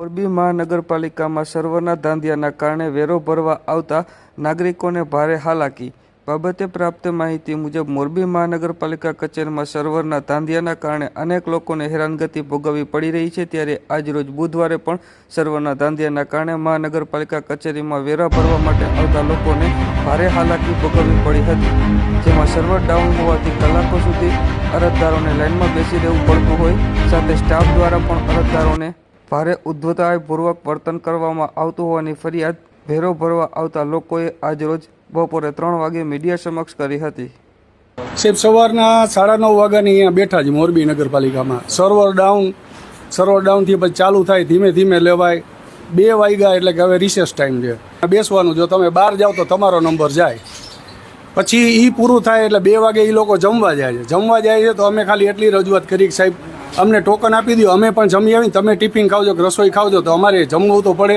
મોરબી મહાનગરપાલિકામાં સર્વરના ધાંધિયાના કારણે વેરો ભરવા આવતા નાગરિકોને ભારે હાલાકી. બાબતે પ્રાપ્ત માહિતી મુજબ, મોરબી મહાનગરપાલિકા કચેરીમાં સર્વરના ધાંધિયાના કારણે અનેક લોકોને હેરાનગતિ ભોગવવી પડી રહી છે. ત્યારે આજરોજ બુધવારે પણ સર્વરના ધાંધિયાના કારણે મહાનગરપાલિકા કચેરીમાં વેરા ભરવા માટે આવતા લોકોને ભારે હાલાકી ભોગવવી પડી હતી. જેમાં સર્વર ડાઉન હોવાથી કલાકો સુધી અરજદારોને લાઇનમાં બેસી રહેવું પડતું હોય, સાથે સ્ટાફ દ્વારા પણ અરજદારોને ભારે ઉદ્ધતાયપૂર્વક વર્તન કરવામાં આવતું હોવાની ફરિયાદ ભેરો ભરવા આવતા લોકોએ આજરોજ બપોરે ત્રણ વાગે મીડિયા સમક્ષ કરી હતી. સાહેબ, સવારના સાડા નવ વાગ્યાની અહીંયા બેઠા છે મોરબી નગરપાલિકામાં. સર્વર ડાઉન સર્વર ડાઉનથી પછી ચાલુ થાય, ધીમે ધીમે લેવાય. બે વાગ્યા એટલે કે હવે રિસેસ ટાઈમ છે. બેસવાનું, જો તમે બહાર જાઓ તો તમારો નંબર જાય. પછી એ પૂરું થાય એટલે બે વાગે એ લોકો જમવા જાય છે. જમવા જાય છે તો અમે ખાલી એટલી રજૂઆત કરી કે સાહેબ અમને ટોકન આપી દો અમે પણ જમી આવીને તમે ટિફિન ખાવજો કે રસોઈ ખાવજો તો અમારે જમવું તો પડે.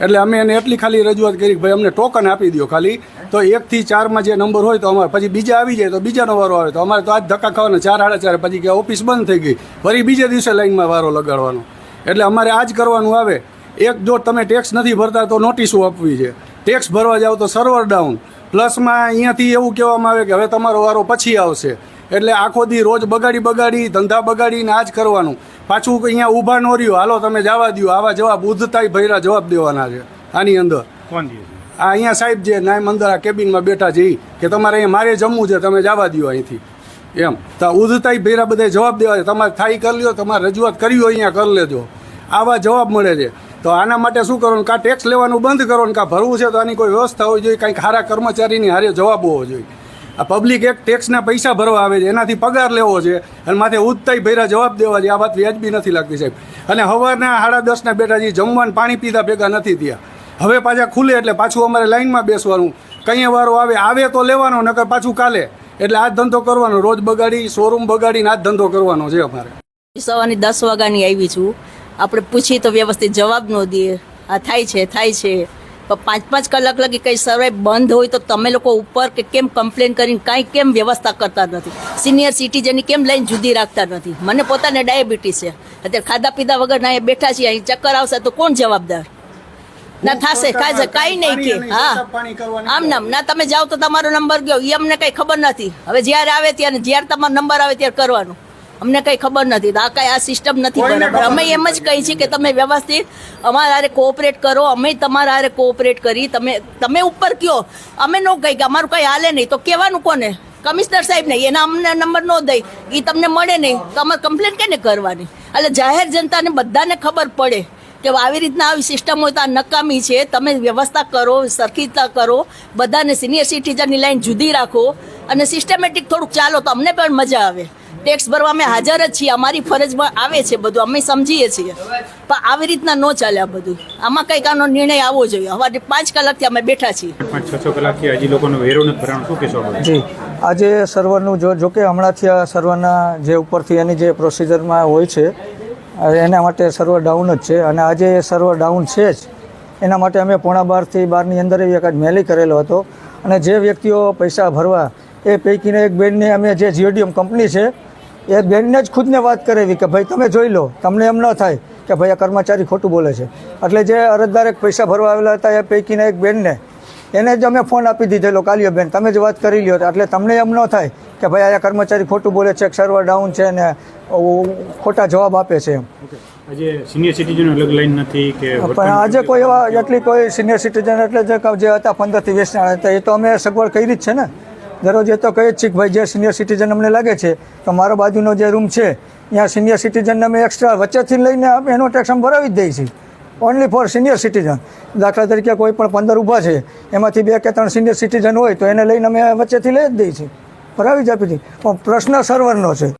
એટલે અમે એને એટલી ખાલી રજૂઆત કરી ભાઈ અમને ટોકન આપી દો ખાલી. તો એકથી ચારમાં જે નંબર હોય તો અમારે, પછી બીજા આવી જાય તો બીજાનો વારો આવે. તો અમારે તો આજ ધક્કા ખાવાના ચાર સાડા ચાર, પછી કે ઓફિસ બંધ થઈ ગઈ. ફરી બીજે દિવસે લાઈનમાં વારો લગાડવાનો. એટલે અમારે આ જ કરવાનું આવે. એક જો તમે ટેક્સ નથી ભરતા તો નોટિસો આપવી છે. ટેક્સ ભરવા જાઓ તો સર્વર ડાઉન પ્લસમાં અહીંયાથી એવું કહેવામાં આવે કે હવે તમારો વારો પછી આવશે. એટલે આખો દી રોજ બગાડી બગાડી ધંધા બગાડીને આ જ કરવાનું. પાછું અહીંયા ઊભા ન રહ્યો. હાલો તમે જવા દો આવા જવાબ ઉધતાય ભૈરા જવાબ દેવાના છે. આની અંદર. કોણ દે આ અહીંયા સાહેબ જે નાયમ અંદર આ કેબિનમાં બેઠા છે કે તમારે અહીંયા મારે જમવું છે તમે જવા દો અહીંથી. એમ. તો ઉધતાઈ ભૈરા બધા જવાબ દેવા છે. તમારે થાઈ કરી લ્યો તમારે રજૂઆત કરી હોય અહીંયા કરી લેજો. આવા જવાબ મળે છે. તો આના માટે શું કરવાનું? કાં ટેક્સ લેવાનું બંધ કરો ને કાં ભરવું છે તો આની કોઈ વ્યવસ્થા હોવી જોઈએ? કંઈક સારા કર્મચારીની હારે જવાબ હોવો જોઈએ. આ પબ્લિક એક ટેક્સના પૈસા ભરવા આવે છે, એનાથી પગાર લેવો છે અને માથે ઉદતાઈ ભેરા જવાબ દેવા છે. આ વાત વ્યાજબી નથી લાગતી સાહેબ. અને સવારના સાડા દસના બેઠા જે જમવાનું પાણી પીધા ભેગા નથી થયા. હવે પાછા ખુલે એટલે પાછું અમારે લાઈનમાં બેસવાનું. કંઈ વારો આવે આવે તો લેવાનો, નકર પાછું કાલે. એટલે આ ધંધો કરવાનો. રોજ બગાડી શોરૂમ બગાડીને આ ધંધો કરવાનો છે અમારે. સવારની દસ વાગ્યાની આવી છું. આપણે પૂછી તો વ્યવસ્થિત જવાબ ન દે આ થાય છે થાય છે. પાંચ પાંચ કલાક લગી કંઈ સર્વે બંધ હોય તો તમે લોકો ઉપર કે કેમ કમ્પ્લેન કરીને કાંઈ કેમ વ્યવસ્થા કરતા નથી? સિનિયર સિટીઝનની કેમ લાઈન જુદી રાખતા નથી? મને પોતાને ડાયાબિટીસ છે. અત્યારે ખાધા પીધા વગર ના બેઠા છીએ અહીં ચક્કર આવશે તો કોણ જવાબદાર? ના થશે કાંઈ કાંઈ નહીં કે. હા. આમ નામ. ના તમે જાઓ તો તમારો નંબર ગયો. એ અમને કંઈ ખબર નથી. હવે જ્યારે આવે ત્યારે જ્યારે તમારો નંબર આવે ત્યારે કરવાનું. અમને કઈ ખબર નથી. આ કઈ આ સિસ્ટમ નથી બરાબર. અમે એમ જ કહીએ છીએ કે તમે વ્યવસ્થિત અમારા હારે કોઓપરેટ કરો. અમે તમારા હારે કોઓપરેટ કરી. તમે તમે ઉપર કયો? અમે ન કહી કે અમારું કઈ હાલે નહીં. તો કહેવાનું કોને? કમિશનર સાહેબ નહીં એના અમને નંબર ન દઈ એ તમને મળે નહીં. તો અમારે કમ્પ્લેન કેને કરવાની? એટલે જાહેર જનતાને બધાને ખબર પડે કે આવી રીતના આવી સિસ્ટમ હોય તો આ નકામી છે. તમે વ્યવસ્થા કરો સરખીતા કરો. બધાને સિનિયર સિટીઝનની લાઈન જુદી રાખો. અને સિસ્ટમેટિક થોડુંક ચાલો તો અમને પણ મજા આવે. ટેક્સ ભરવા અમે હાજર જ છીએ. અમારી ફરજમાં આવે છે બધું. અમે સમજીએ છીએ. પણ આવી રીતના ન ચાલે આ બધું. આમાં કંઈક આનો નિર્ણય આવવો જોઈએ. હવે પાંચ કલાકથી અમે બેઠા છીએ. પાંચ છ છ કલાકથી હજી લોકોનો વેરો નથી ભરાણો. શું કહેશો જી. આજે સર્વરનું જો જોકે હમણાંથી આ સર્વરના જે ઉપરથી એની જે પ્રોસિજરમાં હોય છે એના માટે સર્વર ડાઉન જ છે. અને આજે એ સર્વર ડાઉન છે જ. એના માટે અમે પોણા બારથી બારની અંદર એવી એક મેલી કરેલો હતો. અને જે વ્યક્તિઓ પૈસા ભરવા એ પૈકીને એક બેનને અમે જે જીઓડીએમ કંપની છે એ બેનને જ ખુદને વાત કરેવી કે ભાઈ તમે જોઈ લો તમને એમ ન થાય કે ભાઈ આ કર્મચારી ખોટું બોલે છે. એટલે જે અરજદાર એક પૈસા ભરવા આવેલા હતા એ પૈકીના એક બેનને એને જ અમે ફોન આપી દીધેલો કાલિયો બેન તમે જ વાત કરી લ્યો. એટલે તમને એમ ન થાય કે ભાઈ આ કર્મચારી ખોટું બોલે છે સર્વર ડાઉન છે ને ખોટા જવાબ આપે છે એમ. આજે સિનિયર સિટીઝન અલગ લાઈન નથી કે પણ આજે કોઈ એવા એટલી કોઈ સિનિયર સિટીઝન એટલે જે હતા પંદરથી વીસ હતા એ તો અમે સગવડ કરી જ છે ને. દરરોજ એ તો કહીએ જ છીએ કે ભાઈ, જે સિનિયર સિટીઝન અમને લાગે છે તો મારો બાજુનો જે રૂમ છે, ત્યાં સિનિયર સિટીઝનને અમે એક્સ્ટ્રા વચ્ચેથી લઈને એનો ટેક્સ અમે ભરાવી જ દઈએ છીએ. ઓનલી ફોર સિનિયર સિટીઝન દાખલા તરીકે કોઈ પણ પંદર ઊભા છે, એમાંથી બે કે ત્રણ સિનિયર સિટીઝન હોય, તો એને લઈને અમે વચ્ચેથી લઈ જ દઈએ છીએ. ભરાવી જ આપી દઈએ. પણ પ્રશ્ન સર્વરનો છે.